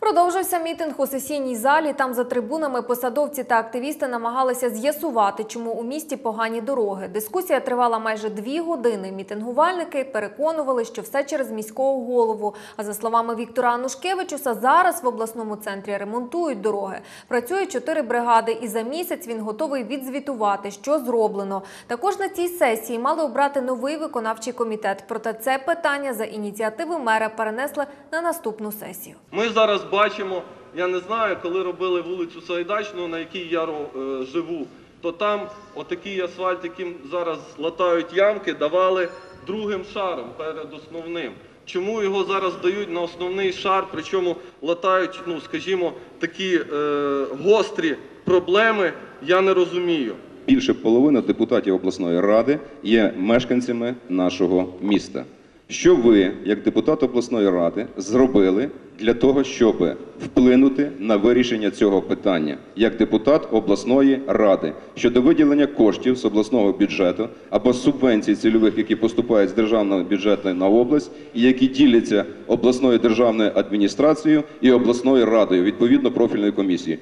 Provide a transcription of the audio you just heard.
Продовжився мітинг у сесійній залі. Там за трибунами посадовці та активісти намагалися з'ясувати, чому у місті погані дороги. Дискусія тривала майже дві години. Мітингувальники переконували, що все через міського голову. А за словами Віктора Анушкевичуса, зараз в обласному центрі ремонтують дороги. Працює чотири бригади, і за місяць він готовий відзвітувати, що зроблено. Також на цій сесії мали обрати новий виконавчий комітет. Проте це питання за ініціативи мера перенесли на наступну сесію. Ми зараз бачимо, я не знаю, коли робили вулицю Сайдачну, на якій я е, живу, то там отакий асфальт, яким зараз латають ямки, давали другим шаром перед основним. Чому його зараз дають на основний шар, причому латають, ну скажімо, такі е, гострі проблеми, я не розумію. Більше половини депутатів обласної ради є мешканцями нашого міста. Що ви, як депутат обласної ради, зробили для того, щоб вплинути на вирішення цього питання, як депутат обласної ради щодо виділення коштів з обласного бюджету або субвенцій цільових, які поступають з державного бюджету на область, і які діляться обласною державною адміністрацією і обласною радою відповідно профільної комісії?